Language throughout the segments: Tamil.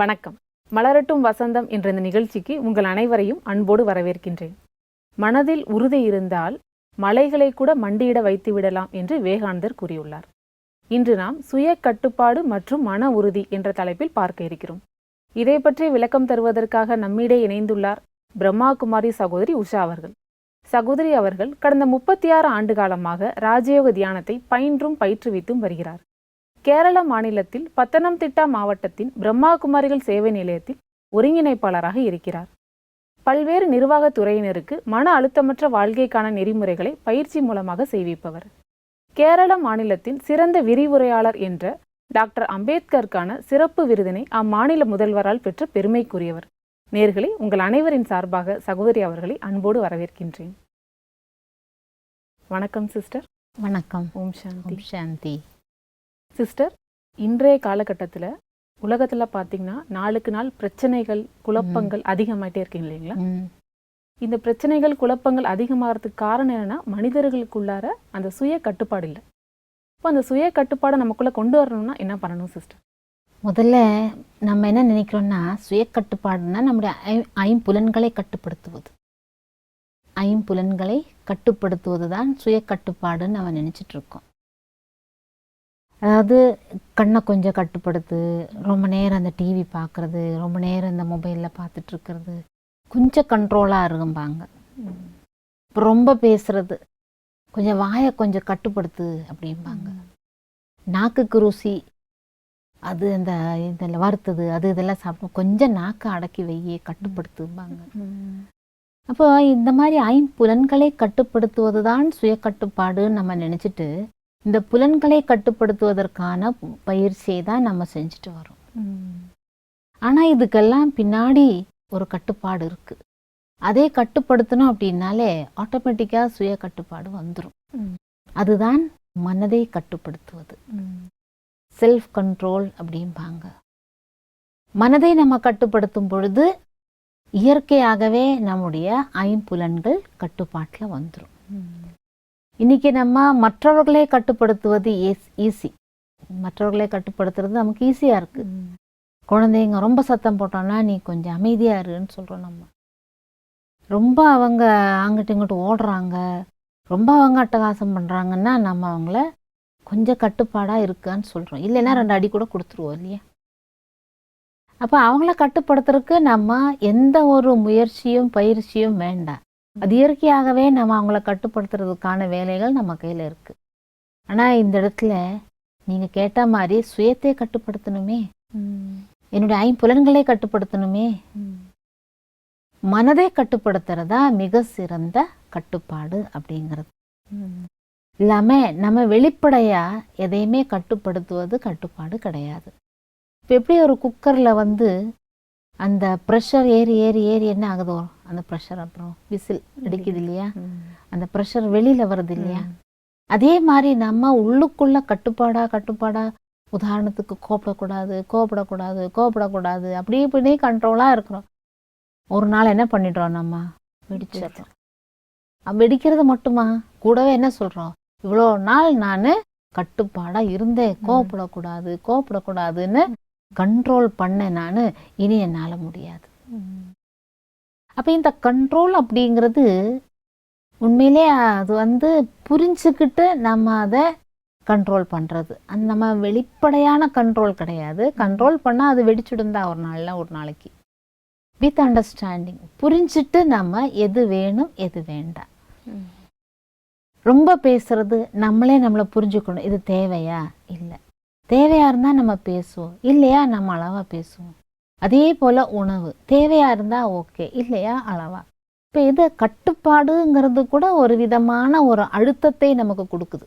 வணக்கம். மலரட்டும் வசந்தம் என்ற இந்த நிகழ்ச்சிக்கு உங்கள் அனைவரையும் அன்போடு வரவேற்கின்றேன். மனதில் உறுதி இருந்தால் மலைகளை கூட மண்டியிட வைத்து விடலாம் என்று விவேகானந்தர் கூறியுள்ளார். இன்று நாம் சுய கட்டுப்பாடு மற்றும் மன உறுதி என்ற தலைப்பில் பார்க்க இருக்கிறோம். இதை பற்றி விளக்கம் தருவதற்காக நம்மிடையே இணைந்துள்ளார் பிரம்மா குமாரி சகோதரி உஷா அவர்கள். சகோதரி அவர்கள் கடந்த முப்பத்தி ஆறு ஆண்டு காலமாக ராஜயோக தியானத்தை பயின்றும் பயிற்றுவித்தும் வருகிறார். கேரள மாநிலத்தில் பத்தனம்திட்டா மாவட்டத்தின் பிரம்மா குமாரிகள் சேவை நிலையத்தில் ஒருங்கிணைப்பாளராக இருக்கிறார். பல்வேறு நிர்வாகத் துறையினருக்கு மன அழுத்தமற்ற வாழ்க்கைக்கான நெறிமுறைகளை பயிற்சி மூலமாக செய்விப்பவர். கேரள மாநிலத்தின் சிறந்த விரிவுரையாளர் என்ற டாக்டர் அம்பேத்கருக்கான சிறப்பு விருதினை அம்மாநில முதல்வரால் பெற்ற பெருமைக்குரியவர். நேர்களே உங்கள் அனைவரின் சார்பாக சகோதரி அவர்களை அன்போடு வரவேற்கின்றேன். வணக்கம் சிஸ்டர். வணக்கம். ஓம் சாந்தி. ஓம் சாந்தி. சிஸ்டர் இன்றைய காலகட்டத்தில் உலகத்தில் பார்த்தீங்கன்னா நாளுக்கு நாள் பிரச்சனைகள் குழப்பங்கள் அதிகமாயிட்டே இருக்கு இல்லைங்களா? இந்த பிரச்சனைகள் குழப்பங்கள் அதிகமாகிறதுக்கு காரணம் என்னன்னா மனிதர்களுக்குள்ளார அந்த சுய கட்டுப்பாடு இல்லை. இப்போ அந்த சுய கட்டுப்பாடை நமக்குள்ள கொண்டு வரணும்னா என்ன பண்ணணும் சிஸ்டர்? முதல்ல நம்ம என்ன நினைக்கிறோம்னா சுய கட்டுப்பாடுனா நம்முடைய ஐ- ஐம்புலன்களை கட்டுப்படுத்துவது. ஐம்புலன்களை கட்டுப்படுத்துவது தான் சுய கட்டுப்பாடுன்னு நம்ம நினைச்சிட்டு இருக்கோம். அதாவது கண்ணை கொஞ்சம் கட்டுப்படுத்து ரொம்ப நேரம் அந்த டிவி பார்க்கறது ரொம்ப நேரம் இந்த மொபைலில் பார்த்துட்டு இருக்கிறது கொஞ்சம் கண்ட்ரோலாக இருக்கும்பாங்க. இப்போ ரொம்ப பேசுறது கொஞ்சம் வாயை கொஞ்சம் கட்டுப்படுத்து அப்படிம்பாங்க. நாக்குக்கு ருசி அது அந்த இதில் வறுத்தது அது இதெல்லாம் சாப்பிடும். கொஞ்சம் நாக்கை அடக்கி வையே கட்டுப்படுத்தும்பாங்க. அப்போ இந்த மாதிரி ஐம்புலன்களை கட்டுப்படுத்துவது தான் சுய கட்டுப்பாடுன்னு நம்ம நினச்சிட்டு இந்த புலன்களை கட்டுப்படுத்துவதற்கான பயிற்சியை தான் நம்ம செஞ்சுட்டு வரோம். ஆனால் இதுக்கெல்லாம் பின்னாடி ஒரு கட்டுப்பாடு இருக்குது அதே கட்டுப்படுத்தணும் அப்படின்னாலே ஆட்டோமேட்டிக்காக சுய கட்டுப்பாடு வந்துடும் அதுதான் மனதை கட்டுப்படுத்துவது. செல்ஃப் கண்ட்ரோல் அப்படிம்பாங்க. மனதை நம்ம கட்டுப்படுத்தும் பொழுது இயற்கையாகவே நம்முடைய ஐம்புலன்கள் கட்டுப்பாட்டில் வந்துடும் இன்னைக்கு நம்ம மற்றவர்களை கட்டுப்படுத்துவது ஈஸி மற்றவர்களை கட்டுப்படுத்துறது நமக்கு ஈஸியாக இருக்கு. குழந்தைங்க ரொம்ப சத்தம் போட்டோம்னா நீ கொஞ்சம் அமைதியா இருன்னு சொல்கிறோம் நம்ம. ரொம்ப அவங்க அங்கிட்டு இங்கிட்டு ஓடுறாங்க ரொம்ப அவங்க அட்டகாசம் பண்ணுறாங்கன்னா நம்ம அவங்கள கொஞ்சம் கட்டுப்பாடாக இருக்கான்னு சொல்கிறோம் இல்லைன்னா ரெண்டு அடி கூட கொடுத்துருவோம் இல்லையா? அப்போ அவங்கள கட்டுப்படுத்துறதுக்கு நம்ம எந்த ஒரு முயற்சியும் பயிற்சியும் வேண்டாம். அது இயற்கையாகவே நம்ம அவங்கள கட்டுப்படுத்துறதுக்கான வேலைகள் நம்ம கையில் இருக்கு. ஆனால் இந்த இடத்துல நீங்கள் கேட்ட மாதிரி சுயத்தை கட்டுப்படுத்தணுமே. என்னுடைய ஐம்புலன்களை கட்டுப்படுத்தணுமே. மனதை கட்டுப்படுத்துறதா மிக சிறந்த கட்டுப்பாடு அப்படிங்கிறது. இல்லாம நம்ம வெளிப்படையா எதையுமே கட்டுப்படுத்துவது கட்டுப்பாடு கிடையாது. இப்போ எப்படி ஒரு குக்கர்ல வந்து அந்த ப்ரெஷர் ஏறி ஏறி ஏறி என்ன ஆகுதோ? அந்த ப்ரெஷர் அப்புறம் விசில் அடிக்குது இல்லையா அந்த ப்ரெஷர் வெளியில வருது இல்லையா அதே மாதிரி நம்ம உள்ளுக்குள்ள கட்டுப்பாடா கட்டுப்பாடா உதாரணத்துக்கு கோபப்படக்கூடாது கோபப்படக்கூடாது கோபப்படக்கூடாது அப்படி இப்படி கண்ட்ரோலாக இருக்கிறோம். ஒரு நாள் என்ன பண்ணிடுறோம் நம்ம? வெடிச்சிடுறோம். வெடிக்கிறது மட்டுமா? கூடவே என்ன சொல்றோம்? இவ்வளோ நாள் நான் கட்டுப்பாடா இருந்தேன். கோபப்படக்கூடாது கோபப்படக்கூடாதுன்னு கண்ட்ரோல் பண்ணேன் நான் இனி என்னால முடியாது. அப்ப இந்த கண்ட்ரோல் அப்படிங்கிறது உண்மையிலே அது வந்து புரிஞ்சுக்கிட்டு நம்ம அதை கண்ட்ரோல் பண்ணுறது அந்த நம்ம வெளிப்படையான கண்ட்ரோல் கிடையாது. கண்ட்ரோல் பண்ணால் அது வெடிச்சுடும் தான் ஒரு நாளில் ஒரு நாளைக்கு. வித் அண்டர்ஸ்டாண்டிங் புரிஞ்சுட்டு நம்ம எது வேணும் எது வேண்டாம். ரொம்ப பேசுறது நம்மளே நம்மளை புரிஞ்சுக்கணும். இது தேவையா? இல்லை. தேவையா இருந்தால் நம்ம பேசுவோம் இல்லையா நம்ம அளவாக பேசுவோம். அதே போல் உணவு தேவையா இருந்தால் ஓகே இல்லையா அளவா. இப்போ இது கட்டுப்பாடுங்கிறது கூட ஒரு விதமான ஒரு அழுத்தத்தை நமக்கு கொடுக்குது.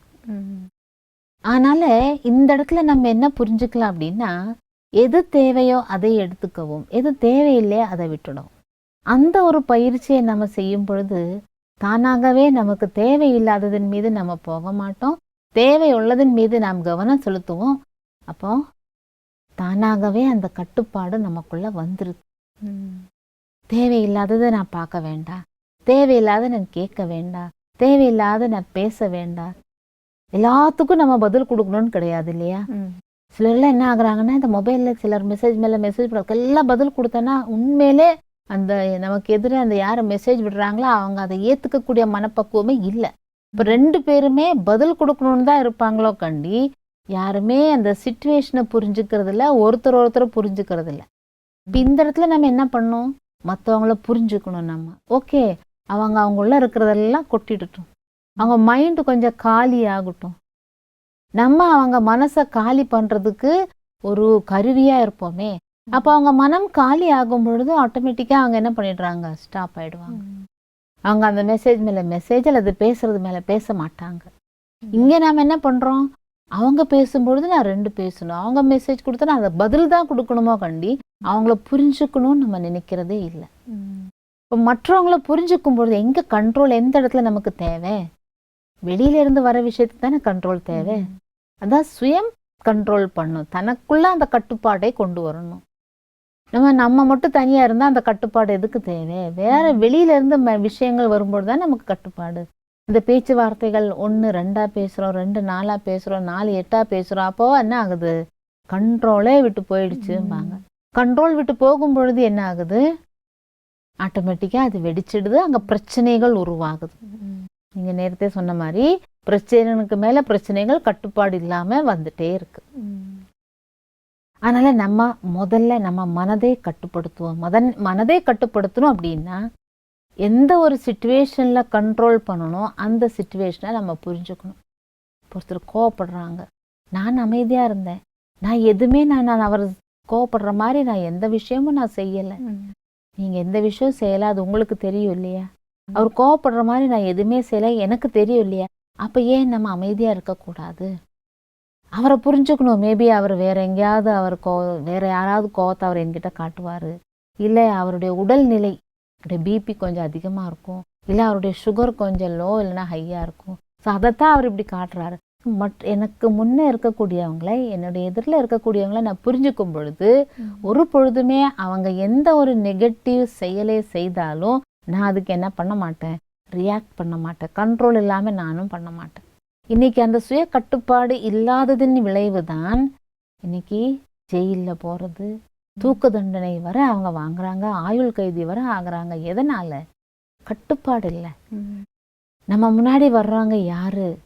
அதனால இந்த இடத்துல நம்ம என்ன புரிஞ்சுக்கலாம் அப்படின்னா எது தேவையோ அதை எடுத்துக்கவும் எது தேவையில்லையோ அதை விட்டுடும் அந்த ஒரு பயிற்சியை நம்ம செய்யும் பொழுது தானாகவே நமக்கு தேவையில்லாததன் மீது நம்ம போக மாட்டோம். தேவை உள்ளதன் மீது நாம் கவனம் செலுத்துவோம். அப்போ தானாகவே அந்த கட்டுப்பாடு நமக்குள்ள வந்துருது தேவையில்லாததை நான் பார்க்க வேண்டாம் தேவையில்லாத நான் கேட்க வேண்டாம் தேவையில்லாத நான் பேச வேண்டாம் எல்லாத்துக்கும் நம்ம பதில் கொடுக்கணும்னு கிடையாது இல்லையா? சிலர்லாம் என்ன ஆகுறாங்கன்னா இந்த மொபைலில் சிலர் மெசேஜ் மேலே மெசேஜ் எல்லாம் பதில் கொடுத்தேன்னா உண்மையிலே அந்த நமக்கு எதிரே அந்த யார் மெசேஜ் விடுறாங்களோ அவங்க அதை ஏற்றுக்கக்கூடிய மனப்பக்குவமே இல்லை. இப்போ ரெண்டு பேருமே பதில் கொடுக்கணும்னு தான் இருப்பாங்களோ கண்டி யாருமே அந்த சுச்சுவேஷனை புரிஞ்சுக்கிறது இல்ல ஒருத்தர் ஒருத்தர் புரிஞ்சுக்கிறது இல்ல இப்போ இந்த இடத்துல நம்ம என்ன பண்ணணும்? மற்றவங்கள புரிஞ்சுக்கணும் நம்ம. ஓகே அவங்க அவங்க உள்ள இருக்கிறதெல்லாம் கொட்டிடட்டும். அவங்க மைண்டு கொஞ்சம் காலி ஆகட்டும். நம்ம அவங்க மனசை காலி பண்றதுக்கு ஒரு கருவியா இருப்போமே. அப்போ அவங்க மனம் காலி ஆகும் பொழுது ஆட்டோமேட்டிக்கா அவங்க என்ன பண்ணிடுறாங்க? ஸ்டாப் ஆயிடுவாங்க. அவங்க அந்த மெசேஜ் மேல மெசேஜ் அல்லது பேசுறது மேல பேச மாட்டாங்க. இங்க நாம என்ன பண்றோம்? அவங்க பேசும்பொழுது நான் ரெண்டு பேசணும். அவங்க மெசேஜ் கொடுத்தா நான் அதை பதில் தான் கொடுக்கணுமோ கண்டி அவங்கள புரிஞ்சுக்கணும்னு நம்ம நினைக்கிறதே இல்லை. இப்போ மற்றவங்கள புரிஞ்சுக்கும் பொழுது எங்க கண்ட்ரோல் எந்த இடத்துல நமக்கு தேவை? வெளியில இருந்து வர விஷயத்துக்கு தானே கண்ட்ரோல் தேவை? அதான் சுயம் கண்ட்ரோல் பண்ணும். தனக்குள்ள அந்த கட்டுப்பாடை கொண்டு வரணும். நம்ம நம்ம மட்டும் தனியா இருந்தா அந்த கட்டுப்பாடு எதுக்கு தேவை? வேற வெளியில இருந்து ம- விஷயங்கள் வரும்போது தான் நமக்கு கட்டுப்பாடு. இந்த பேச்சுவார்த்தைகள் ஒன்று ரெண்டாக பேசுகிறோம் ரெண்டு நாலாக பேசுகிறோம் நாலு எட்டா பேசுகிறோம் அப்போ என்ன ஆகுது? கண்ட்ரோலே விட்டு போயிடுச்சும்பாங்க. கண்ட்ரோல் விட்டு போகும் பொழுது என்ன ஆகுது? ஆட்டோமேட்டிக்காக அது வெடிச்சிடுது அங்கே பிரச்சனைகள் உருவாகுது. நீங்கள் நேரத்தே சொன்ன மாதிரி பிரச்சனைக்கு மேலே பிரச்சனைகள் கட்டுப்பாடு இல்லாமல் வந்துட்டே இருக்கு. அதனால் நம்ம முதல்ல நம்ம மனதை கட்டுப்படுத்துவோம். மதன் மனதை கட்டுப்படுத்தணும் அப்படின்னா எந்த ஒரு சுச்சுவேஷன்ல கண்ட்ரோல் பண்ணணும் அந்த சுச்சுவேஷனை நம்ம புரிஞ்சுக்கணும். ஒருத்தர் கோவப்படுறாங்க. நான் அமைதியா இருந்தேன். நான் எதுவுமே நான் நான் அவர் கோவப்படுற மாதிரி நான் எந்த விஷயமும் நான் செய்யலை. நீங்க எந்த விஷயம் செய்யல. அது உங்களுக்கு தெரியும் இல்லையா? அவர் கோவப்படுற மாதிரி நான் எதுவுமே செய்யல. எனக்கு தெரியும் இல்லையா? அப்ப ஏன் நம்ம அமைதியா இருக்கக்கூடாது? அவரை புரிஞ்சுக்கணும். மேபி அவர் வேற எங்கேயாவது அவர் கோ வேற யாராவது கோவத்தை அவர் என்கிட்ட காட்டுவாரு. இல்லை அவருடைய உடல்நிலை அவருடைய பிபி கொஞ்சம் அதிகமா இருக்கும். இல்லை அவருடைய சுகர் கொஞ்சம் லோ இல்லைன்னா ஹையா இருக்கும். ஸோ அதைத்தான் அவர் இப்படி காட்டுறாரு. மட் எனக்கு முன்னே இருக்கக்கூடியவங்களை என்னுடைய எதிரில் இருக்கக்கூடியவங்களை நான் புரிஞ்சுக்கும் பொழுது ஒரு பொழுதுமே அவங்க எந்த ஒரு நெகட்டிவ் செயலை செய்தாலும் நான் அதுக்கு என்ன பண்ண மாட்டேன்? ரியாக்ட் பண்ண மாட்டேன். கண்ட்ரோல் இல்லாமல் நானும் பண்ண மாட்டேன். இன்னைக்கு அந்த சுய கட்டுப்பாடு இல்லாததின் விளைவு தான் இன்னைக்கு ஜெயிலில் போகிறது தூக்கு தண்டனை வரை அவங்க வாங்குறாங்க ஆயுள் கைதி வரை ஆகுறாங்க. எதனால? கட்டுப்பாடு இல்லை. நம்ம முன்னாடி வர்றவங்க யாரு?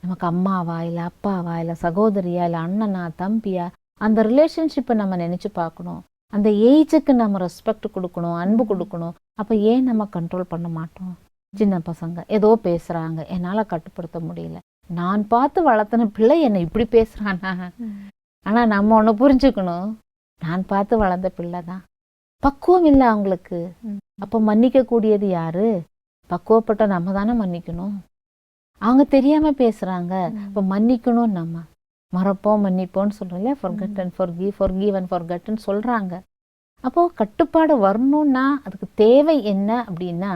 நமக்கு அம்மாவா இல்லை அப்பாவா இல்லை சகோதரியா இல்லை அண்ணனா தம்பியா? அந்த ரிலேஷன்ஷிப்பை நம்ம நினைச்சு பார்க்கணும். அந்த ஏஜுக்கு நம்ம ரெஸ்பெக்ட் கொடுக்கணும் அன்பு கொடுக்கணும். அப்போ ஏன் நம்ம கண்ட்ரோல் பண்ண மாட்டோம்? சின்ன பசங்க ஏதோ பேசுறாங்க. என்னால கட்டுப்படுத்த முடியல. நான் பார்த்து வளர்த்தன பிள்ளை என்னை இப்படி பேசுறானா? ஆனா நம்ம ஒண்ணு புரிஞ்சுக்கணும். நான் பார்த்து வளர்ந்த பிள்ளை தான் பக்குவம் இல்லை அவங்களுக்கு. அப்போ மன்னிக்க கூடியது யாரு? பக்குவப்பட்ட நம்ம தானே மன்னிக்கணும். அவங்க தெரியாம பேசுறாங்க. இப்போ மன்னிக்கணும் நம்ம. மறப்போம் மன்னிப்போம்னு சொல்றோம் இல்லையா? ஃபொர்கட் அண்ட் ஃபொர்கி ஃபொர்கிவ் அண்ட் ஃபொர்கட்னு சொல்றாங்க. அப்போ கட்டுப்பாடு வரணும்னா அதுக்கு தேவை என்ன அப்படின்னா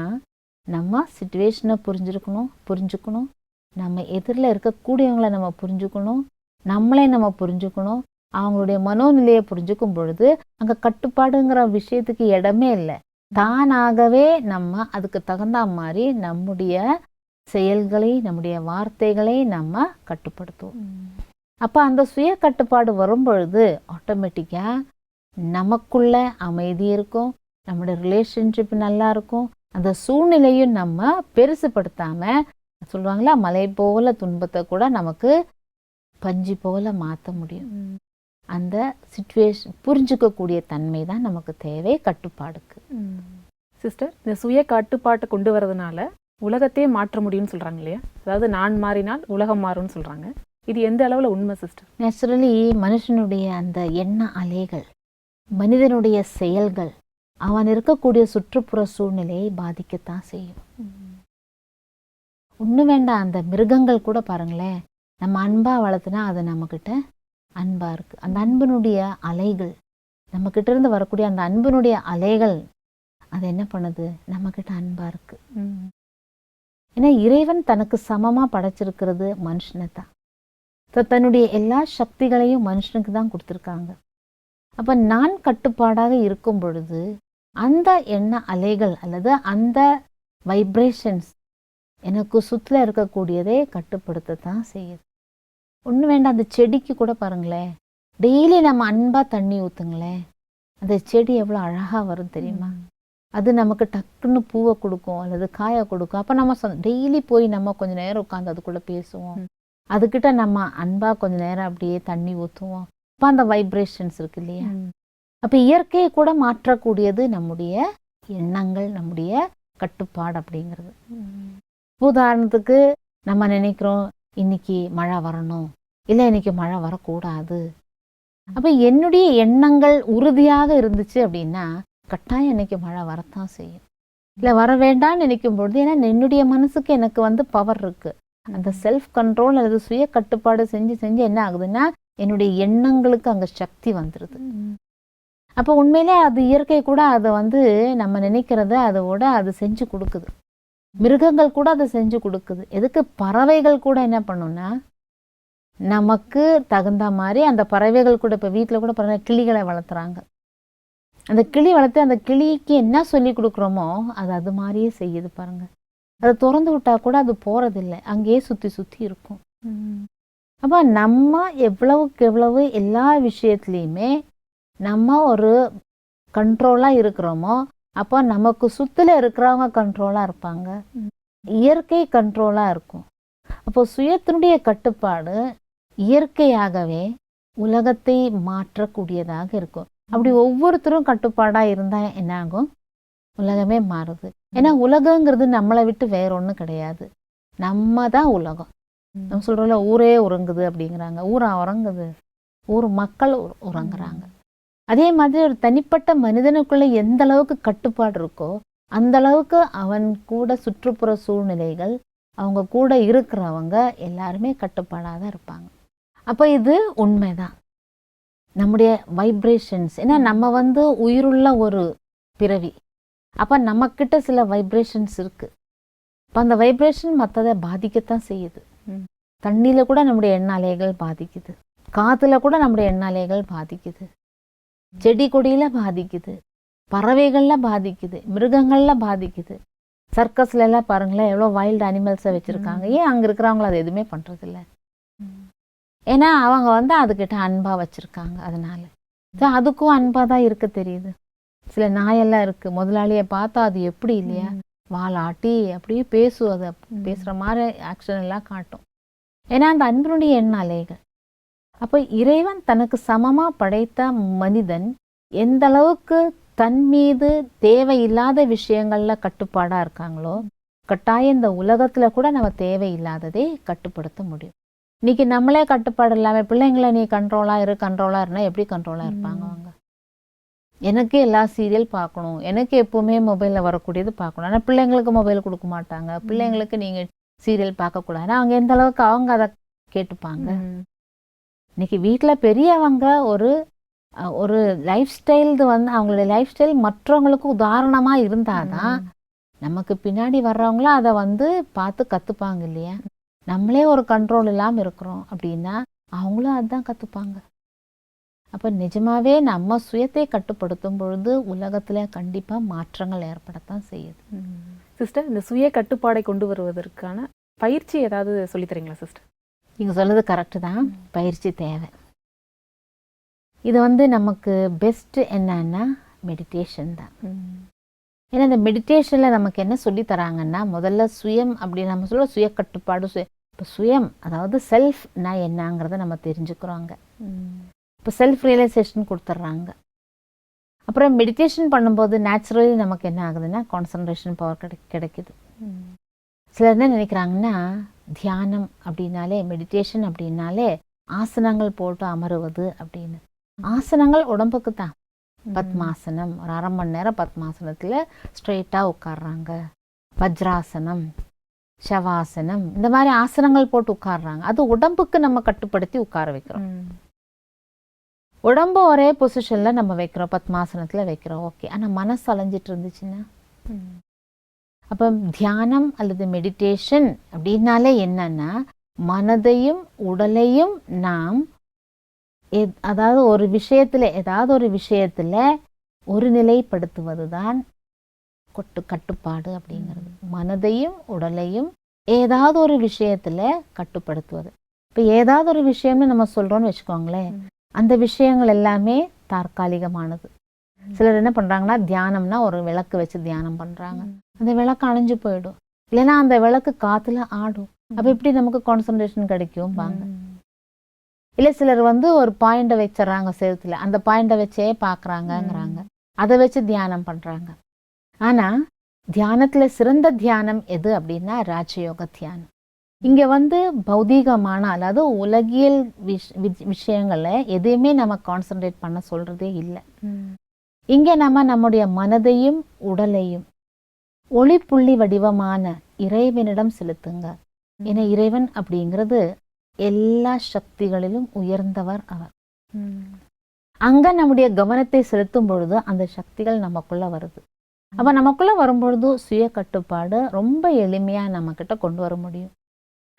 நம்ம சுச்சுவேஷனை புரிஞ்சிருக்கணும் புரிஞ்சுக்கணும். நம்ம எதிரில் இருக்கக்கூடியவங்கள நம்ம புரிஞ்சுக்கணும். நம்மளே நம்ம புரிஞ்சுக்கணும். அவங்களுடைய மனோநிலையை புரிஞ்சுக்கும் பொழுது அங்க கட்டுப்பாடுங்கிற விஷயத்துக்கு இடமே இல்லை. தானாகவே நம்ம அதுக்கு தகுந்த மாதிரி நம்முடைய செயல்களை நம்முடைய வார்த்தைகளை நம்ம கட்டுப்படுத்துவோம். அப்ப அந்த சுய கட்டுப்பாடு வரும் பொழுது ஆட்டோமேட்டிக்கா நமக்குள்ள அமைதி இருக்கும் நம்முடைய ரிலேஷன்ஷிப் நல்லா இருக்கும். அந்த சூழ்நிலையும் நம்ம பெருசுப்படுத்தாம சொல்லுவாங்களா மலை போல துன்பத்தை கூட நமக்கு பஞ்சு போல மாத்த முடியும். அந்த சுச்சுவேஷன் புரிஞ்சுக்கக்கூடிய தன்மை தான் நமக்கு தேவை கட்டுப்பாடுக்கு. சிஸ்டர் இந்த சுய கட்டுப்பாட்டை கொண்டு வரதுனால உலகத்தையே மாற்ற முடியும்னு சொல்றாங்க இல்லையா? அதாவது நான் மாறினால் உலகம் மாறும்னு சொல்றாங்க. இது எந்த அளவுல உண்மை சிஸ்டர் நேச்சுரலி மனுஷனுடைய அந்த எண்ண அலைகள் மனிதனுடைய செயல்கள் அவன் இருக்கக்கூடிய சுற்றுப்புற சூழ்நிலையை பாதிக்கத்தான் செய்யும். ஒண்ணு வேண்டாம் அந்த மிருகங்கள் கூட பாருங்களேன் நம்ம அன்பா வளர்த்துனா அது நம்மக்கிட்ட அன்பா இருக்கு. அந்த அன்பினுடைய அலைகள் நம்ம கிட்ட இருந்து வரக்கூடிய அந்த அன்பினுடைய அலைகள் அது என்ன பண்ணுது? நம்ம கிட்ட அன்பா இருக்கு. ஏன்னா இறைவன் தனக்கு சமமா படைச்சிருக்கிறது மனுஷனை தான். So, தன்னுடைய எல்லா சக்திகளையும் மனுஷனுக்கு தான் கொடுத்துருக்காங்க. அப்ப நான் கட்டுப்பாடாக இருக்கும் பொழுது அந்த எண்ண அலைகள் அல்லது அந்த வைப்ரேஷன்ஸ் எனக்கு சுத்துல இருக்கக்கூடியதை கட்டுப்படுத்தத்தான் செய்யுது. ஒண்ணு வேண்டாம் அந்த செடிக்கு கூட பாருங்களேன். டெய்லி நம்ம அன்பா தண்ணி ஊத்துங்களேன். அந்த செடி எவ்வளோ அழகா வரும் தெரியுமா? அது நமக்கு டக்குன்னு பூவை கொடுக்கும் அல்லது காயை கொடுக்கும். அப்போ நம்ம டெய்லி போய் நம்ம கொஞ்ச நேரம் உட்காந்து அது கூட பேசுவோம். அதுக்கிட்ட நம்ம அன்பா கொஞ்ச நேரம் அப்படியே தண்ணி ஊற்றுவோம் அப்போ அந்த வைப்ரேஷன்ஸ் இருக்கு இல்லையா? அப்போ இயற்கையை கூட மாற்றக்கூடியது நம்முடைய எண்ணங்கள் நம்முடைய கட்டுப்பாடு அப்படிங்கிறது. உதாரணத்துக்கு நம்ம நினைக்கிறோம் இன்னைக்கு மழை வரணும். இல்லை இன்னைக்கு மழை வரக்கூடாது. அப்போ என்னுடைய எண்ணங்கள் உறுதியாக இருந்துச்சு அப்படின்னா கட்டாயம் இன்னைக்கு மழை வரத்தான் செய்யும். இல்லை வர வேண்டாம்னு நினைக்கும் பொழுது ஏன்னா என்னுடைய மனசுக்கு எனக்கு வந்து பவர் இருக்கு. அந்த செல்ஃப் கண்ட்ரோல் அல்லது சுய கட்டுப்பாடு செஞ்சு செஞ்சு என்ன ஆகுதுன்னா என்னுடைய எண்ணங்களுக்கு அங்கே சக்தி வந்துடுது அப்போ உண்மையிலே அது இயற்கை கூட அதை வந்து நம்ம நினைக்கிறத அதோட அது செஞ்சு கொடுக்குது. மிருகங்கள் கூட அதை செஞ்சு கொடுக்குது. எதுக்கு? பறவைகள் கூட என்ன பண்ணும்னா நமக்கு தகுந்த மாதிரி அந்த பறவைகள் கூட இப்போ வீட்டில் கூட பாருங்க கிளிகளை வளர்த்துறாங்க. அந்த கிளி வளர்த்து அந்த கிளிக்கு என்ன சொல்லி கொடுக்குறோமோ அது அது மாதிரியே செய்யுது பாருங்க. அதை திறந்து விட்டா கூட அது போறதில்லை. அங்கேயே சுற்றி சுற்றி இருக்கும். அப்போ நம்ம எவ்வளவுக்கு எவ்வளவு எல்லா விஷயத்துலையுமே நம்ம ஒரு கண்ட்ரோலாக இருக்கிறோமோ அப்போ நமக்கு சுற்றில இருக்கிறவங்க கண்ட்ரோலாக இருப்பாங்க. இயற்கை கண்ட்ரோலாக இருக்கும். அப்போ சுயத்தினுடைய கட்டுப்பாடு இயற்கையாகவே உலகத்தை மாற்றக்கூடியதாக இருக்கும். அப்படி ஒவ்வொருத்தரும் கட்டுப்பாடாக இருந்தால் என்ன ஆகும் உலகமே மாறுது. ஏன்னா உலகங்கிறது நம்மளை விட்டு வேற ஒன்றும் கிடையாது. நம்ம தான் உலகம். நம்ம சொல்கிறோம்ல ஊரே உறங்குது அப்படிங்கிறாங்க. ஊரா உறங்குது. ஊர் மக்கள் உற- உறங்குறாங்க. அதே மாதிரி ஒரு தனிப்பட்ட மனிதனுக்குள்ள எந்த அளவுக்கு கட்டுப்பாடு இருக்கோ அந்த அளவுக்கு அவன் கூட சுற்றுப்புற சூழ்நிலைகள் அவங்க கூட இருக்கிறவங்க எல்லாருமே கட்டுப்பாடாக தான் இருப்பாங்க. அப்போ இது உண்மைதான். நம்முடைய வைப்ரேஷன்ஸ் ஏன்னா நம்ம வந்து உயிருள்ள ஒரு பிறவி. அப்போ நம்மக்கிட்ட சில வைப்ரேஷன்ஸ் இருக்கு. அப்போ அந்த வைப்ரேஷன் மற்றதை பாதிக்கத்தான் செய்யுது. தண்ணியில் கூட நம்முடைய எண்ணாலைகள் பாதிக்குது. காத்துல கூட நம்முடைய எண்ணாலைகள் பாதிக்குது. செடி கொடியில பாதிக்குது பறவைகள்ல பாதிக்குது மிருகங்கள்ல பாதிக்குது. சர்க்கஸ்ல எல்லாம் பாருங்களேன் எவ்வளோ வைல்டு அனிமல்ஸை வச்சிருக்காங்க. ஏன் அங்க இருக்கிறவங்கள அது எதுவுமே பண்றது இல்ல ஏன்னா அவங்க வந்து அதுகிட்ட அன்பா வச்சிருக்காங்க அதனால. So, அதுக்கும் அன்பா தான் இருக்க தெரியுது. சில நாயெல்லாம் இருக்கு. முதலாளியை பார்த்தா அது எப்படி இல்லையா? வாலாட்டி அப்படியே ம். பேசுற மாதிரி ஆக்ஷன் எல்லாம் காட்டும். ஏன்னா அந்த அன்பினுடைய எண்ண அலைகள். அப்போ இறைவன் தனக்கு சமமா படைத்த மனிதன் எந்த அளவுக்கு தன் மீது தேவையில்லாத விஷயங்கள்ல கட்டுப்பாடா இருக்காங்களோ கட்டாயம் இந்த உலகத்துல கூட நம்ம தேவையில்லாததை கட்டுப்படுத்த முடியும். இன்னைக்கு நம்மளே கட்டுப்பாடு இல்லாம பிள்ளைங்களை நீ கண்ட்ரோலா இரு கண்ட்ரோலா இருந்தா எப்படி கண்ட்ரோலா இருப்பாங்க. அவங்க? எனக்கு எல்லா சீரியல் பார்க்கணும். எனக்கு எப்பவுமே மொபைலில் வரக்கூடியது பார்க்கணும். ஆனால் பிள்ளைங்களுக்கு மொபைல் கொடுக்க மாட்டாங்க. பிள்ளைங்களுக்கு நீங்கள் சீரியல் பார்க்கக்கூடாது. அவங்க எந்த அளவுக்கு அவங்க அதை கேட்டுப்பாங்க? இன்னைக்கு வீட்டில் பெரியவங்க ஒரு ஒரு லைஃப் ஸ்டைல் வந்து அவங்களுடைய லைஃப் ஸ்டைல் மற்றவங்களுக்கு உதாரணமாக இருந்தாதான் நமக்கு பின்னாடி வர்றவங்களும் அதை வந்து பார்த்து கற்றுப்பாங்க இல்லையா? நம்மளே ஒரு கண்ட்ரோல் இல்லாமல் இருக்கிறோம் அப்படின்னா அவங்களும் அதுதான் கற்றுப்பாங்க அப்போ நிஜமாவே நம்ம சுயத்தை கட்டுப்படுத்தும் பொழுது உலகத்தில் கண்டிப்பாக மாற்றங்கள் ஏற்படத்தான் செய்யுது. சிஸ்டர் இந்த சுய கட்டுப்பாடை கொண்டு வருவதற்கான பயிற்சி ஏதாவது சொல்லித் தரீங்களா சிஸ்டர்? நீங்கள் சொல்கிறது கரெக்டு தான். பயிற்சி தேவை. இது வந்து நமக்கு பெஸ்ட்டு என்னன்னா மெடிடேஷன் தான். ஏன்னா இந்த மெடிடேஷனில் நமக்கு என்ன சொல்லி தராங்கன்னா முதல்ல சுயம் அப்படி நம்ம சொல்ல சுய கட்டுப்பாடு சுய இப்போ சுயம் அதாவது செல்ஃப் நான் என்னங்கிறத நம்ம தெரிஞ்சுக்கிறோங்க. இப்போ செல்ஃப் ரியலைசேஷன் கொடுத்துட்றாங்க. அப்புறம் மெடிடேஷன் பண்ணும்போது நேச்சுரலி நமக்கு என்ன ஆகுதுன்னா கான்சன்ட்ரேஷன் பவர் கிடை கிடைக்குது. சிலர் என்ன நினைக்கிறாங்கன்னா தியானம் அப்படின்னாலே மெடிடேஷன் அப்படின்னாலே ஆசனங்கள் போட்டு அமருவது அப்படின்னு. ஆசனங்கள் உடம்புக்கு தான். பத்மாசனம் ஒரு அரை மணி நேரம் பத்மாசனத்தில் ஸ்ட்ரெயிட்டாக உட்கார்றாங்க. வஜ்ராசனம் ஷவாசனம் இந்த மாதிரி ஆசனங்கள் போட்டு உட்கார்றாங்க. அது உடம்புக்கு நம்ம கட்டுப்படுத்தி உட்கார வைக்கிறோம். உடம்பு ஒரே பொசிஷனில் நம்ம வைக்கிறோம் பத்மாசனத்தில் வைக்கிறோம். ஓகே. ஆனால் மனசு அலைஞ்சிட்டு இருந்துச்சுன்னா? அப்போ தியானம் அல்லது மெடிடேஷன் அப்படின்னாலே என்னன்னா மனதையும் உடலையும் நாம் அதாவது ஒரு விஷயத்துல ஏதாவது ஒரு விஷயத்துல ஒரு நிலைப்படுத்துவது தான் கொட்டு கட்டுப்பாடு அப்படிங்கிறது. மனதையும் உடலையும் ஏதாவது ஒரு விஷயத்துல கட்டுப்படுத்துவது. இப்போ ஏதாவது ஒரு விஷயம்னு நம்ம சொல்றோம்னு வச்சுக்கோங்களேன். அந்த விஷயங்கள் எல்லாமே தற்காலிகமானது. சிலர் என்ன பண்றாங்கன்னா தியானம்னா ஒரு விளக்கு வச்சு தியானம் பண்றாங்க. அந்த விளக்கு அணைஞ்சு போயிடும். இல்லைன்னா அந்த விளக்கு காத்துல ஆடும். அப்ப எப்படி நமக்கு கான்சன்ட்ரேஷன் கிடைக்கும்? பாங்க இல்ல சிலர் வந்து ஒரு பாயிண்ட வச்சிடறாங்க செவுத்துல அந்த பாயிண்ட வச்சே பாக்குறாங்கங்கிறாங்க. அதை வச்சு தியானம் பண்றாங்க. ஆனா தியானத்துல சிறந்த தியானம் எது அப்படின்னா ராஜயோக தியானம். இங்க வந்து பௌதீகமான அதாவது உலகியல் விஷ் விஷ- விஷயங்களை எதையுமே நம்ம கான்சென்ட்ரேட் பண்ண சொல்றதே இல்லை. இங்க நம்ம நம்முடைய மனதையும் உடலையும் ஒளிப்புள்ளி வடிவமான இறைவனிடம் செலுத்துங்க. ஏன்னா இறைவன் அப்படிங்கிறது எல்லா சக்திகளிலும் உயர்ந்தவர் அவர். அங்க நம்முடைய கவனத்தை செலுத்தும் பொழுது அந்த சக்திகள் நமக்குள்ள வருது. அப்ப நமக்குள்ள வரும்பொழுது சுய கட்டுப்பாடு ரொம்ப எளிமையா நம்ம கிட்ட கொண்டு வர முடியும்.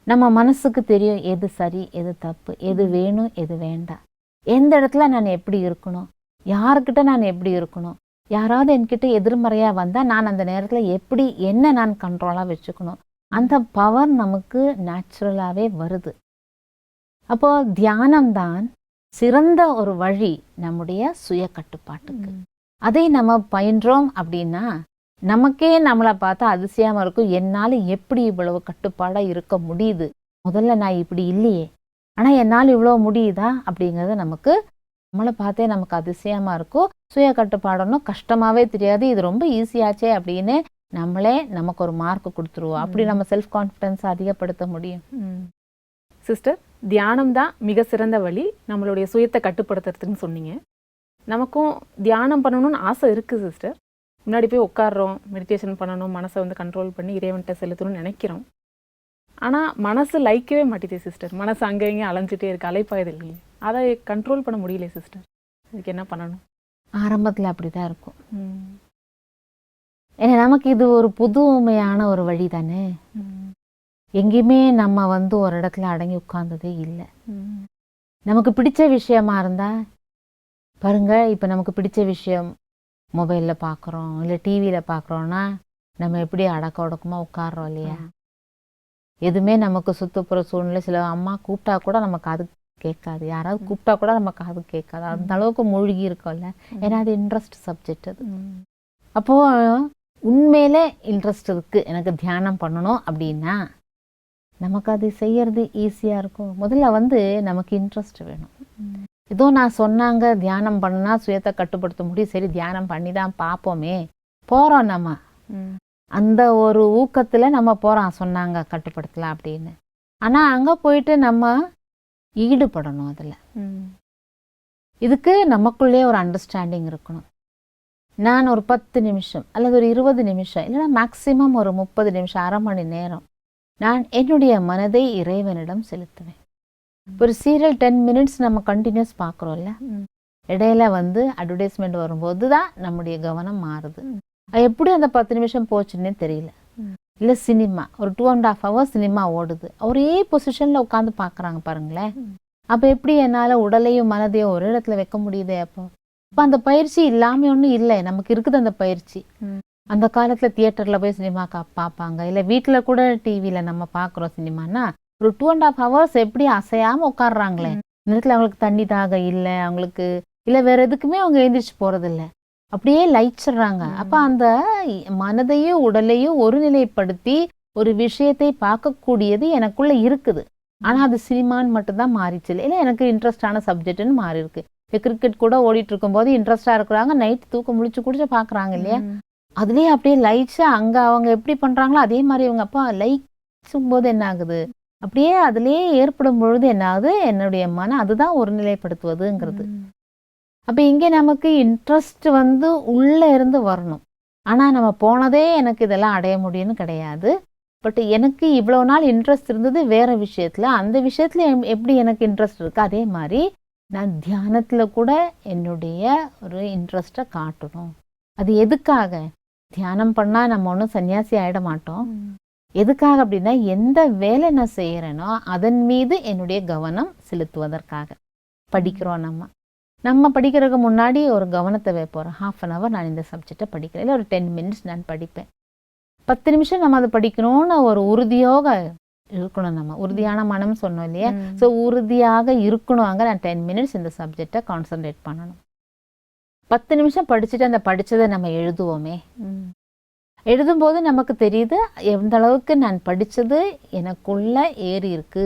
நம்ம மனசுக்கு தெரியும் எது சரி எது தப்பு எது வேணும் எது வேண்டாம். எந்த இடத்துல நான் எப்படி இருக்கணும்? யாருக்கிட்ட நான் எப்படி இருக்கணும்? யாராவது என்கிட்ட எதிர்மறையா வந்தா நான் அந்த நேரத்துல எப்படி என்ன நான் கண்ட்ரோலா வச்சுக்கணும்? அந்த பவர் நமக்கு நேச்சுரலாவே வருது. அப்போ தியானம் தான் சிறந்த ஒரு வழி நம்முடைய சுய கட்டுப்பாட்டுக்கு அதை நம்ம பயின்றோம் அப்படின்னா நமக்கே நம்மளை பார்த்தா அதிசயமா இருக்கும். என்னால எப்படி இவ்வளவு கட்டுப்பாடா இருக்க முடியுது? முதல்ல நான் இப்படி இல்லையே. ஆனா என்னால் இவ்வளவு முடியுதா? அப்படிங்கிறது நமக்கு நம்மளை பார்த்தே நமக்கு அதிசயமா இருக்கும். சுய கட்டுப்பாடுன்னு கஷ்டமாவே தெரியாது. இது ரொம்ப ஈஸியாச்சே அப்படின்னு நம்மளே நமக்கு ஒரு மார்க் கொடுத்துருவோம். அப்படி நம்ம செல்ஃப் கான்ஃபிடன்ஸ் அதிகப்படுத்த முடியும். சிஸ்டர் தியானம் தான் மிக சிறந்த வழி. நம்மளுடைய சுயத்தை கட்டுப்படுத்துறதுக்குன்னு சொன்னீங்க. நமக்கும் தியானம் பண்ணணும்னு ஆசை இருக்குது சிஸ்டர் முன்னாடி போய் உட்காடுறோம் மெடிடேஷன் பண்ணணும். மனசை வந்து கண்ட்ரோல் பண்ணி இறைவன்கிட்ட செலுத்தணும்னு நினைக்கிறோம். ஆனால் மனசு லைக்கவே மாட்டேதே சிஸ்டர் மனசு அங்கே இங்கே அலைஞ்சிட்டே இருக்கு. அலைப்பாயுது இல்லையே? அதை கண்ட்ரோல் பண்ண முடியல சிஸ்டர் அதுக்கு என்ன பண்ணணும்? ஆரம்பத்துல அப்படிதான் இருக்கும். ஏன்னா நமக்கு இது ஒரு புதுமையான ஒரு வழி தானே? எங்கேயுமே நம்ம வந்து ஒரு இடத்துல அடங்கி உட்கார்ந்ததே இல்லை. நமக்கு பிடிச்ச விஷயமா இருந்தா பாருங்க இப்போ நமக்கு பிடிச்ச விஷயம் மொபைலில் பார்க்குறோம் இல்லை டிவியில் பார்க்குறோன்னா நம்ம எப்படி அடக்க ஒடுக்கமா உட்கார்றோம் இல்லையா? எதுவுமே நமக்கு சுத்துப்புற சூழ்நிலை சில அம்மா கூப்பிட்டா கூட நம்ம காது கேட்காது. யாராவது கூப்பிட்டா கூட நம்ம காது கேட்காது. அந்த அளவுக்கு மூழ்கி இருக்கோம்ல. ஏன்னா அது இன்ட்ரெஸ்ட் சப்ஜெக்ட் அது. அப்போ உண்மையிலே இன்ட்ரெஸ்ட் இருக்கு. எனக்கு தியானம் பண்ணணும் அப்படின்னா நமக்கு அது செய்யறது ஈஸியா இருக்கும். முதல்ல வந்து நமக்கு இன்ட்ரெஸ்ட் வேணும். ஏதோ நான் சொன்னாங்க தியானம் பண்ணா சுயத்தை கட்டுப்படுத்த முடியும். சரி தியானம் பண்ணி தான் பார்ப்போமே. போறோம் நம்ம. அந்த ஒரு ஊக்கத்துல நம்ம போறோம். சொன்னாங்க கட்டுப்படுத்தலாம் அப்படின்னு. ஆனா அங்க போயிட்டு நம்ம ஈடுபடணும் அதுல. இதுக்கு நமக்குள்ளே ஒரு அண்டர்ஸ்டாண்டிங் இருக்கணும். நான் ஒரு பத்து நிமிஷம் அல்லது ஒரு இருபது நிமிஷம் இல்லைன்னா மேக்சிமம் ஒரு முப்பது நிமிஷம் அரை மணி நேரம் நான் என்னுடைய மனதை இறைவனிடம் செலுத்துவேன். ஒரு சீரியல் டென் மினிட்ஸ் நம்ம கண்டினியூஸ் பார்க்குறோம்ல? இடையில வந்து அட்வர்டைஸ்மெண்ட் வரும்போது தான் நம்முடைய கவனம் மாறுது. அது எப்படி அந்த பத்து நிமிஷம் போச்சுன்னே தெரியல. இல்லை சினிமா. ஒரு two and half hours cinema ஓடுது. ஒரே பொசிஷனில் உட்காந்து பார்க்குறாங்க பாருங்களேன். அப்போ எப்படி என்னால் உடலையும் மனதையும் ஒரு இடத்துல வைக்க முடியுதே அப்போ? அப்போ அந்த பயிற்சி இல்லாமல் ஒன்றும் இல்லை. நமக்கு இருக்குது அந்த பயிற்சி. அந்த காலத்தில் தியேட்டரில் போய் சினிமா கா பார்ப்பாங்க. இல்லை வீட்டில் கூட டிவியில் நம்ம பார்க்குறோம் சினிமானா ஒரு டூ அண்ட் ஹாஃப் ஹவர்ஸ் எப்படி அசையாமல் உட்காடுறாங்களே நேரத்தில் அவங்களுக்கு தண்ணி தாக இல்லை அவங்களுக்கு இல்லை வேற எதுக்குமே அவங்க எழுந்திரிச்சு போகிறதில்ல அப்படியே லயிச்சிடுறாங்க அப்போ அந்த மனதையும் உடலையும் ஒருநிலைப்படுத்தி ஒரு விஷயத்தை பார்க்கக்கூடியது எனக்குள்ள இருக்குது. ஆனா அது சினிமான்னு மட்டும்தான் மாறிச்சு. இல்லை எனக்கு இன்ட்ரெஸ்டான சப்ஜெக்ட்னு மாறி இருக்கு கிரிக்கெட் கூட ஓடிட்டு இருக்கும்போது இன்ட்ரெஸ்டா இருக்கிறாங்க. நைட் தூக்கம் முழிச்சு குடிச்சு பாக்குறாங்க இல்லையா? அதுலயே அப்படியே லைட்ஸ் அங்க அவங்க எப்படி பண்றாங்களோ அதே மாதிரி இவங்க அப்பா லைட்ஸும் போது என்ன ஆகுது? அப்படியே அதுலயே ஏற்படும் பொழுது என்ன ஆகுது? என்னுடைய மனம் அதுதான் ஒருநிலைப்படுத்துவதுங்கிறது. அப்ப இங்க நமக்கு இன்ட்ரெஸ்ட் வந்து உள்ள இருந்து வரணும். ஆனா நம்ம போனதே எனக்கு இதெல்லாம் அடைய முடியும்னு கிடையாது. பட் எனக்கு இவ்வளவு நாள் இன்ட்ரெஸ்ட் இருந்தது வேற விஷயத்துல. அந்த விஷயத்துல எப்படி எனக்கு இன்ட்ரெஸ்ட் இருக்கு? அதே மாதிரி நான் தியானத்துல கூட என்னுடைய ஒரு இன்ட்ரெஸ்டை காட்டணும். அது எதுக்காக? தியானம் பண்ணா நம்ம ஒன்றும் சன்னியாசி ஆயிட மாட்டோம். எதுக்காக அப்படின்னா எந்த வேலை நான் செய்யறேனோ அதன் மீது என்னுடைய கவனம் செலுத்துவதற்காக. படிக்கிறோம் நம்ம. நம்ம படிக்கிறதுக்கு முன்னாடி ஒரு கவனத்தை வைப்போம். ஹாஃப் அன் ஹவர் நான் இந்த சப்ஜெக்டை படிக்கிறேன். இல்லை ஒரு டென் மினிட்ஸ் நான் படிப்பேன். பத்து நிமிஷம் நம்ம அதை படிக்கணும்னு ஒரு உறுதியோக இருக்கணும் நம்ம. உறுதியான மனம் சொன்னோம் இல்லையா. ஸோ உறுதியாக இருக்கணும் அங்கே நான் டென் மினிட்ஸ் இந்த சப்ஜெக்டை கான்சென்ட்ரேட் பண்ணணும். பத்து நிமிஷம் படிச்சுட்டு அந்த படிச்சதை நம்ம எழுதுவோமே. எழுதும்போது நமக்கு தெரியுது எந்த அளவுக்கு நான் படிச்சது எனக்குள்ள ஏறி இருக்கு.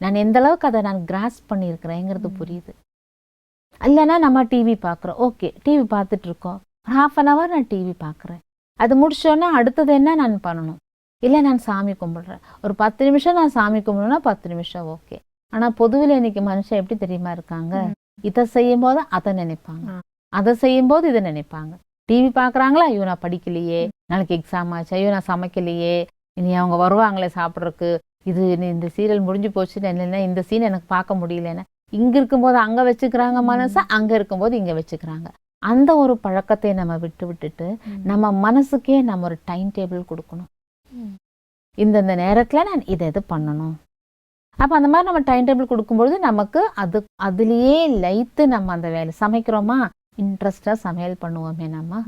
நான் எந்த அளவுக்கு அதை நான் கிராஸ் பண்ணியிருக்கிறேங்கிறது புரியுது. இல்லைன்னா நம்ம டிவி பார்க்குறோம். ஓகே டிவி பார்த்துட்டு இருக்கோம் ஹாஃப் அன் ஹவர் நான் டிவி பார்க்குறேன். அது முடிச்சோன்னா அடுத்தது என்ன நான் பண்ணணும்? இல்லை நான் சாமி கும்பிடுறேன். ஒரு பத்து நிமிஷம் நான் சாமி கும்பிடணும்னா பத்து நிமிஷம் ஓகே ஆனால் பொதுவில் இன்னைக்கு மனுஷன் எப்படி தெரியுமா இருக்காங்க. இதை செய்யும் போது அதை நினைப்பாங்க. அதை செய்யும் போது இதை நினைப்பாங்க. டிவி பார்க்குறாங்களா? ஐயோ நான் படிக்கலையே. நாளைக்கு எக்ஸாம் ஆச்சு. ஐயோ நான் சமைக்கலையே. இனி அவங்க வருவாங்களே சாப்பிட்றதுக்கு. இது இந்த சீரியல் முடிஞ்சு போச்சு இல்லைன்னா இந்த சீன் எனக்கு பார்க்க முடியலன்னா. இங்க இருக்கும்போது அங்க வச்சுக்கிறாங்க மனசை அங்க இருக்கும்போது இங்க வச்சுக்கிறாங்க. அந்த ஒரு பழக்கத்தை நம்ம விட்டு விட்டுட்டு. நம்ம மனசுக்கே நம்ம ஒரு டைம் டேபிள் கொடுக்கணும். இந்தந்த நேரத்துல நான் இதை இது பண்ணணும். அப்ப அந்த மாதிரி நம்ம டைம் டேபிள் கொடுக்கும்பொழுது நமக்கு அது அதுலயே லைத்து நம்ம அந்த வேலை சமைக்கிறோமா? இன்ட்ரெஸ்டா சமையல் பண்ணுவோமே நம்ம.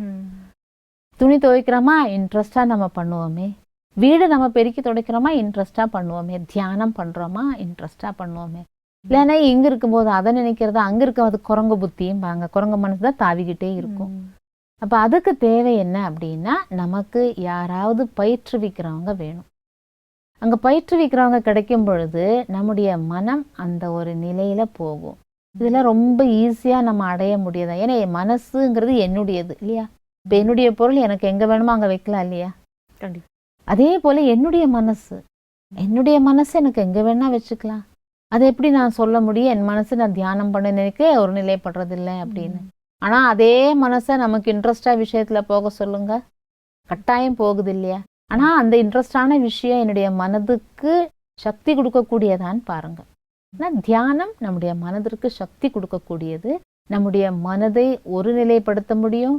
துணி துவைக்கிறோமா? இன்ட்ரெஸ்டா நம்ம பண்ணுவோமே. வீடு நம்ம பெருக்கி துடைக்கிறோமா? இன்ட்ரெஸ்டா பண்ணுவோமே. தியானம் பண்றோமா? இன்ட்ரெஸ்டா பண்ணுவோமே. இல்லைன்னா இங்க இருக்கும்போது அதை நினைக்கிறது அங்க இருக்கும்போது குரங்கு புத்தியும் பாங்க குரங்கு மனசு தான் தாவிக்கிட்டே இருக்கும். அப்ப அதுக்கு தேவை என்ன அப்படின்னா நமக்கு யாராவது பயிற்றுவிக்கிறவங்க வேணும். அங்க பயிற்றுவிக்கிறவங்க கிடைக்கும் பொழுது நம்முடைய மனம் அந்த ஒரு நிலையில போகும். இதுல ரொம்ப ஈஸியா நம்ம அடைய முடியாது? ஏன்னா என் மனசுங்கிறது என்னுடையது இல்லையா? இப்ப என்னுடைய பொருள் எனக்கு எங்க வேணுமோ அங்க வைக்கலாம் இல்லையா? கண்டிப்பா. அதே போல என்னுடைய மனசு. என்னுடைய மனசு எனக்கு எங்க வேணா வச்சுக்கலாம். அதை எப்படி நான் சொல்ல முடியும்? என் மனசு நான் தியானம் பண்ண நினைக்க ஒரு நிலைப்படுறது இல்லை அப்படின்னு ஆனா அதே மனசை நமக்கு இன்ட்ரெஸ்டா விஷயத்துல போக சொல்லுங்க. கட்டாயம் போகுது இல்லையா? ஆனா அந்த இன்ட்ரெஸ்டான விஷயம் என்னுடைய மனதுக்கு சக்தி கொடுக்கக்கூடியதான்னு பாருங்க. ஆனா தியானம் நம்முடைய மனதிற்கு சக்தி கொடுக்கக்கூடியது. நம்முடைய மனதை ஒருநிலைப்படுத்த முடியும்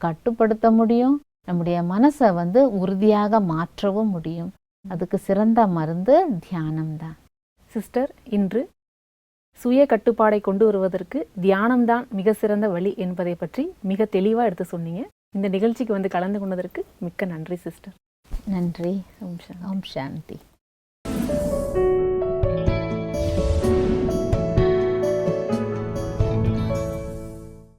கட்டுப்படுத்த முடியும் நம்முடைய மனசை வந்து உறுதியாக மாற்றவும் முடியும். அதுக்கு சிறந்த மருந்து தியானம் தான் சிஸ்டர் இன்று சுய கட்டுப்பாடை கொண்டு வருவதற்கு தியானம்தான் மிக சிறந்த வழி என்பதை பற்றி மிக தெளிவாக எடுத்து சொன்னீங்க. இந்த நிகழ்ச்சிக்கு வந்து கலந்து கொண்டதற்கு மிக்க நன்றி சிஸ்டர். நன்றி. ஓம் சாந்தி.